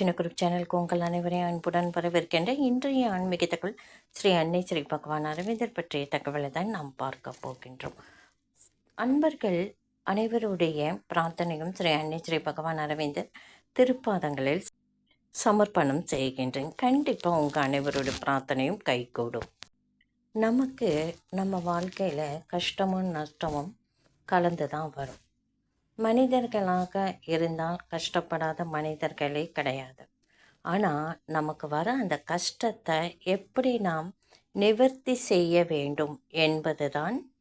சின்ன குரூப் சேனலுக்கு உங்கள் அனைவரையும் அன்புடன் வரவேற்கின்ற இன்றைய ஆன்மீக தகவல் ஸ்ரீ அன்னை ஸ்ரீ பகவான் அரவிந்தர் பற்றிய தகவலை தான் நாம் பார்க்க போகின்றோம். அன்பர்கள் அனைவருடைய பிரார்த்தனையும் ஸ்ரீ அன்னை ஸ்ரீ பகவான் அரவிந்தர் திருப்பாதங்களில் சமர்ப்பணம் செய்கின்றேன். கண்டிப்பாக உங்கள் அனைவருடைய பிரார்த்தனையும் கைகூடும். நமக்கு நம்ம வாழ்க்கையில் கஷ்டமும் நஷ்டமும் கலந்து தான் வரும். மனிதர்களாக இருந்தால் கஷ்டப்படாத மனிதர்களே கிடையாது. ஆனால் நமக்கு வர அந்த கஷ்டத்தை எப்படி நாம் நிவர்த்தி செய்ய வேண்டும் என்பதுதான்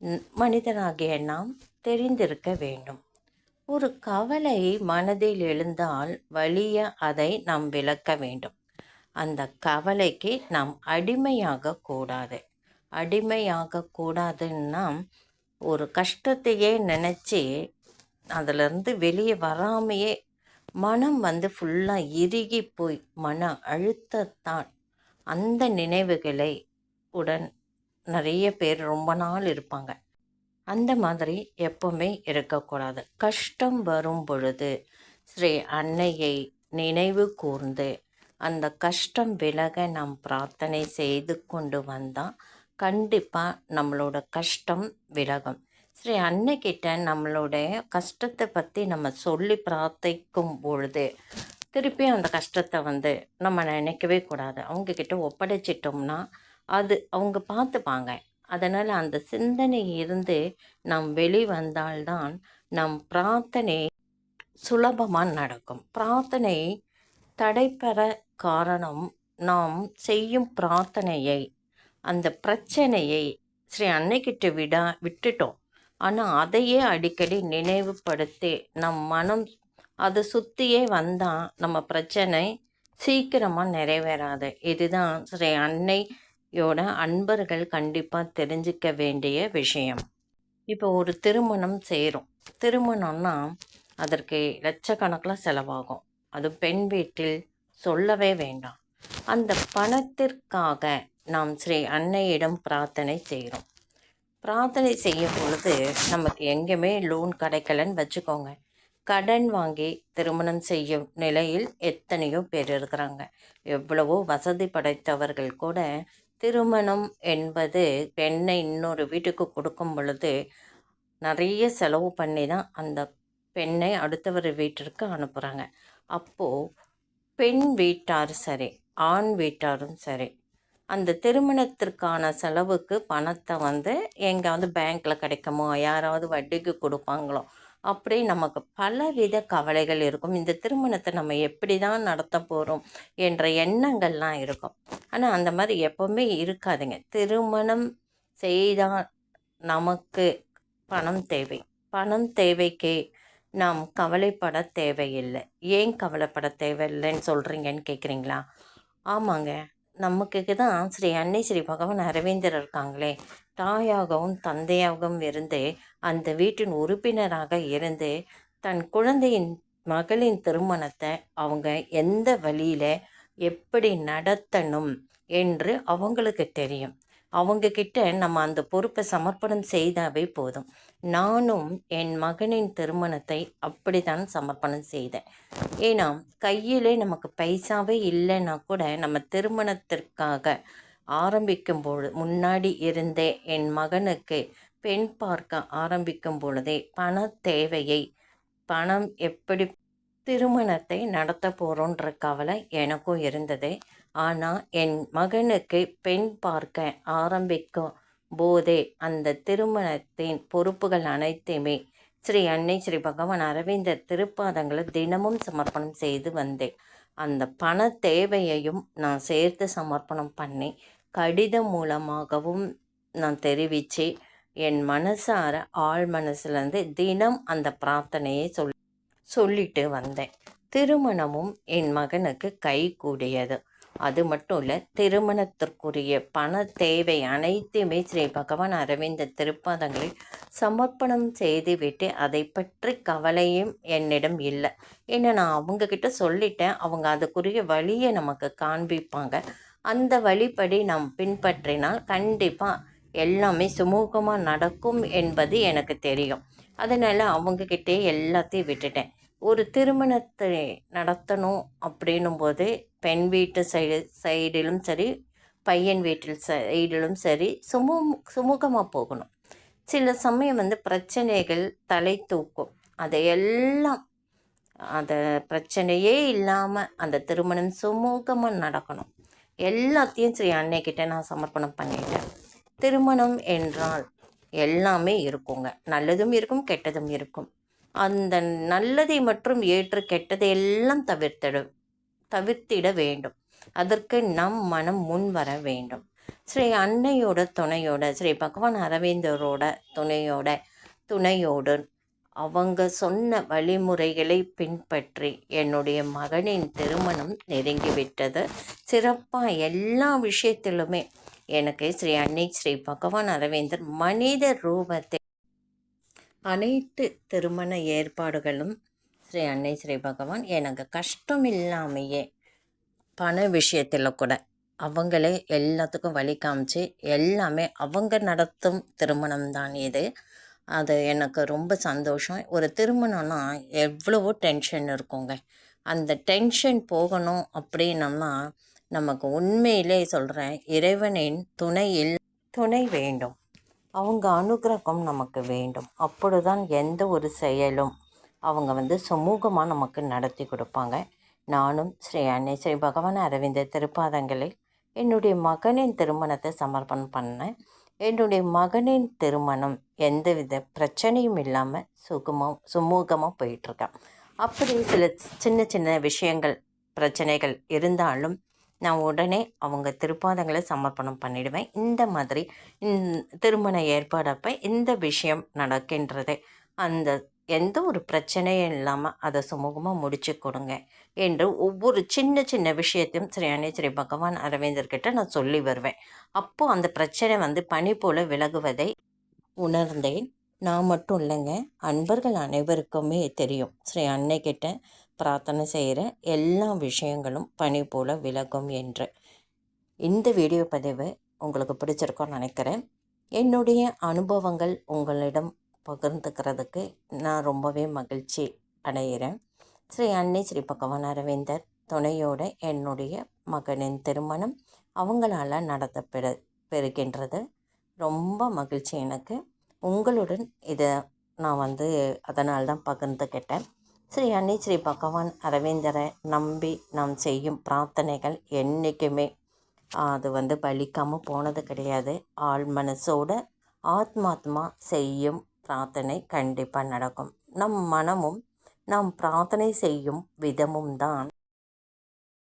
ந- மனிதனாகிய நாம் தெரிந்திருக்க வேண்டும். ஒரு கவலை மனதில் எழுந்தால் வழிய அதை நாம் விளக்க வேண்டும். அந்த கவலைக்கு நாம் அடிமையாக கூடாது. அடிமையாக கூடாதுன்னா ஒரு கஷ்டத்தையே நினச்சி அதுலேருந்து வெளியே வராமையே மனம் வந்து ஃபுல்லாக இறுகி போய் மன அழுத்தத்தான். அந்த நினைவுகளை உடன் நிறைய பேர் ரொம்ப நாள் இருப்பாங்க. அந்த மாதிரி எப்பவுமே இருக்கக்கூடாது. கஷ்டம் வரும் பொழுது ஸ்ரீ அன்னையை நினைவு கூர்ந்து அந்த கஷ்டம் விலக நாம் பிரார்த்தனை செய்து கொண்டு வந்தால் கண்டிப்பாக நம்மளோட கஷ்டம் விலகும். ஸ்ரீ அன்னைக்கிட்ட நம்மளுடைய கஷ்டத்தை பற்றி நம்ம சொல்லி பிரார்த்திக்கும் பொழுது திருப்பி அந்த கஷ்டத்தை வந்து நம்ம நினைக்கவே கூடாது. அவங்கக்கிட்ட ஒப்படைச்சிட்டோம்னா அது அவங்க பார்த்துப்பாங்க. அதனால் அந்த சிந்தனை இருந்து நாம் வெளிவந்தால்தான் நம் பிரார்த்தனை சுலபமாக நடக்கும். பிரார்த்தனை தடைபெற காரணம் நாம் செய்யும் பிரார்த்தனையை அந்த பிரச்சனையை ஸ்ரீ அன்னைக்கிட்ட விடா விட்டுட்டோம். ஆனால் அதையே அடிக்கடி நினைவுபடுத்தி நம் மனம் அதை சுற்றியே வந்தால் நம்ம பிரச்சனை சீக்கிரமாக நிறைவேறாது. இதுதான் ஸ்ரீ அன்னையோட அன்பர்கள் கண்டிப்பாக தெரிஞ்சுக்க வேண்டிய விஷயம். இப்போ ஒரு திருமணம் செய்கிறோம் திருமணம்னா அதற்கு லட்சக்கணக்கில் செலவாகும். அது பெண் வீட்டில் சொல்லவே வேண்டாம். அந்த பணத்திற்காக நாம் ஸ்ரீ அன்னையிடம் பிரார்த்தனை செய்கிறோம். பிரார்த்தனை செய்யும் பொழுது நமக்கு எங்கேயுமே லோன் கிடைக்கலன்னு வச்சுக்கோங்க. கடன் வாங்கி திருமணம் செய்யும் நிலையில் எத்தனையோ பேர் இருக்கிறாங்க. எவ்வளவோ வசதி படைத்தவர்கள் கூட திருமணம் என்பது பெண்ணை இன்னொரு வீட்டுக்கு கொடுக்கும் பொழுது நிறைய செலவு பண்ணி தான் அந்த பெண்ணை அடுத்தவர் வீட்டிற்கு அனுப்புகிறாங்க அப்போது பெண் வீட்டார் சரி ஆண் வீட்டாரும் சரி அந்த திருமணத்திற்கான செலவுக்கு பணத்தை வந்து எங்கேயாவது பேங்க்கில் கிடைக்குமோ? யாராவது வட்டிக்கு கொடுப்பாங்களோ? அப்படி நமக்கு பலவித கவலைகள் இருக்கும். இந்த திருமணத்தை நம்ம எப்படி தான் நடத்த போகிறோம் என்ற எண்ணங்கள்லாம் இருக்கும். ஆனால் அந்த மாதிரி எப்போவுமே இருக்காதுங்க. திருமணம் செய்தால் நமக்கு பணம் தேவை. பணம் தேவைக்கு நாம் கவலைப்பட தேவையில்லை. ஏன் கவலைப்பட தேவையில்லைன்னு சொல்கிறீங்கன்னு கேட்குறீங்களா ஆமாங்க. நமக்கு தான் ஸ்ரீ அன்னை ஸ்ரீ பகவான் அரவிந்தர் இருக்காங்களே. தாயாகவும் தந்தையாகவும் இருந்து அந்த வீட்டின் உறுப்பினராக இருந்து தன் குழந்தையின் மகளின் திருமணத்தை அவங்க எந்த வழியில் எப்படி நடத்தணும் என்று அவங்களுக்கு தெரியும். அவங்கக்கிட்ட நம்ம அந்த பொறுப்பை சமர்ப்பணம் செய்தாவே போதும். நானும் என் மகனின் திருமணத்தை அப்படித்தான் சமர்ப்பணம் செய்தேன். ஏன்னா கையிலே நமக்கு பைசாவே இல்லைன்னா கூட நம்ம திருமணத்திற்காக ஆரம்பிக்கும் பொழுது முன்னாடி இருந்தே என் மகனுக்கு பெண் பார்க்க ஆரம்பிக்கும் பொழுதே பண தேவையை பணம் எப்படி திருமணத்தை நடத்த போகிறோன்ற கவலை எனக்கும் இருந்தது. ஆனால் என் மகனுக்கு பெண் பார்க்க ஆரம்பிக்கும் போதே அந்த திருமணத்தின் பொறுப்புகள் அனைத்தையுமே ஸ்ரீ அன்னை ஸ்ரீ பகவான் அரவிந்தர் திருப்பாதங்களை தினமும் சமர்ப்பணம் செய்து வந்தேன். அந்த பண தேவையையும் நான் சேர்த்து சமர்ப்பணம் பண்ணி கடிதம் மூலமாகவும் நான் தெரிவித்து என் மனசார ஆழ் மனசுலேருந்து தினம் அந்த பிரார்த்தனையை சொல் சொல்லிட்டு வந்தேன். திருமணமும் என் மகனுக்கு கை கூடியது. அது மட்டும் இல்லை திருமணத்திற்குரிய பண தேவை அனைத்துமே ஸ்ரீ பகவான் அரவிந்த திருப்பாதங்களை சமர்ப்பணம் செய்துவிட்டு அதை பற்றி கவலையும் என்னிடம் இல்லை. ஏன்னா நான் அவங்கக்கிட்ட சொல்லிட்டேன். அவங்க அதுக்குரிய வழியை நமக்கு காண்பிப்பாங்க. அந்த வழிப்படி நாம் பின்பற்றினால் கண்டிப்பாக எல்லாமே சுமூகமாக நடக்கும் என்பது எனக்கு தெரியும். அதனால் அவங்கக்கிட்டே எல்லாத்தையும் விட்டுட்டேன். ஒரு திருமணத்தை நடத்தணும் அப்படின்னும் போது பெண் வீட்டு சைடு சைடிலும் சரி பையன் வீட்டில் சைடிலும் சரி சுமூ சுமூகமாக போகணும். சில சமயம் வந்து பிரச்சனைகள் தலை தூக்கும். அதையெல்லாம் அந்த பிரச்சனையே இல்லாமல் அந்த திருமணம் சுமூகமாக நடக்கணும். எல்லாத்தையும் ஸ்ரீ அன்னைக்கிட்ட நான் சமர்ப்பணம் பண்ணிட்டேன். திருமணம் என்றால் எல்லாமே இருக்குங்க. நல்லதும் இருக்கும் கெட்டதும் இருக்கும். அந்த நல்லதை மற்றும் ஏற்று கெட்டதை எல்லாம் தவிர்த்திடும் தவிர்த்திட வேண்டும். அதற்கு நம் மனம் முன் வர வேண்டும். ஸ்ரீ அன்னையோட துணையோட ஸ்ரீ பகவான் அரவிந்தரோட துணையோட துணையோடு அவங்க சொன்ன வழிமுறைகளை பின்பற்றி என்னுடைய மகனின் திருமணம் நெருங்கிவிட்டது. சிறப்பாக எல்லா விஷயத்திலுமே எனக்கு ஸ்ரீ அன்னை ஸ்ரீ பகவான் அரவிந்தர் மனித ரூபத்தை அனைத்து திருமண ஏற்பாடுகளும் ஸ்ரீ அன்னை ஸ்ரீ பகவான் எனக்கு கஷ்டம் இல்லாமையே பண விஷயத்தில் கூட அவங்களே எல்லாத்துக்கும் வழி காமிச்சு எல்லாமே அவங்க நடத்தும் திருமணம் தான் இது. அது எனக்கு ரொம்ப சந்தோஷம். ஒரு திருமணம்னா எவ்வளவோ டென்ஷன் இருக்குங்க. அந்த டென்ஷன் போகணும் அப்படின்னம்னா நமக்கு உண்மையிலே சொல்கிறேன் இறைவனின் துணையில் துணை வேண்டும். அவங்க அனுகிரகம் நமக்கு வேண்டும். அப்பொழுதுதான் எந்த ஒரு செயலும் அவங்க வந்து சுமூகமாக நமக்கு நடத்தி கொடுப்பாங்க. நானும் ஸ்ரீ அன்னை ஸ்ரீ பகவான் அரவிந்த திருப்பாதங்களை என்னுடைய மகனின் திருமணத்தை சமர்ப்பணம் பண்ணேன். என்னுடைய மகனின் திருமணம் எந்தவித பிரச்சனையும் இல்லாமல் சுகமாக சுமூகமாக போயிட்டுருக்கேன் அப்படி சில சின்ன சின்ன விஷயங்கள் பிரச்சனைகள் இருந்தாலும் நான் உடனே அவங்க திருப்பாதங்களை சமர்ப்பணம் பண்ணிடுவேன். இந்த மாதிரி திருமண ஏற்பாடப்போ இந்த விஷயம் நடக்கின்றது. அந்த எந்த ஒரு பிரச்சனையும் இல்லாமல் அதை சுமூகமாக முடிச்சு கொடுங்க என்று ஒவ்வொரு சின்ன சின்ன விஷயத்தையும் ஸ்ரீ அன்னை ஸ்ரீ பகவான் அரவிந்தர்கிட்ட நான் சொல்லி வருவேன். அப்போது அந்த பிரச்சனை வந்து பனி போல் விலகுவதை உணர்ந்தேன். நான் மட்டும் இல்லைங்க அன்பர்கள் அனைவருக்குமே தெரியும். ஸ்ரீ அன்னைக்கிட்ட பிரார்த்தனை செய்கிற எல்லா விஷயங்களும் பனி போல் விலகும் என்று. இந்த வீடியோ பதிவு உங்களுக்கு பிடிச்சிருக்கோன்னு நினைக்கிறேன். என்னுடைய அனுபவங்கள் உங்களிடம் பகிர்ந்துக்கிறதுக்கு நான் ரொம்பவே மகிழ்ச்சி அடைகிறேன். ஸ்ரீ அன்னை ஸ்ரீ பகவான் அரவிந்தர் துணையோட என்னுடைய மகனின் திருமணம் அவங்களால நடத்தப்பெற பெறுகின்றது. ரொம்ப மகிழ்ச்சி எனக்கு. உங்களுடன் இதை நான் வந்து அதனால் தான் பகிர்ந்துக்கிட்டேன் ஸ்ரீ அன்னை ஸ்ரீ பகவான் அரவிந்தரை நம்பி நாம் செய்யும் பிரார்த்தனைகள் என்றைக்குமே அது வந்து பலிக்காமல் போனது கிடையாது. ஆள் மனசோட ஆத்மாத்மா செய்யும் பிரார்த்தனை கண்டிப்பாக நடக்கும். நம் மனமும் நாம் பிரார்த்தனை செய்யும் விதமும் தான்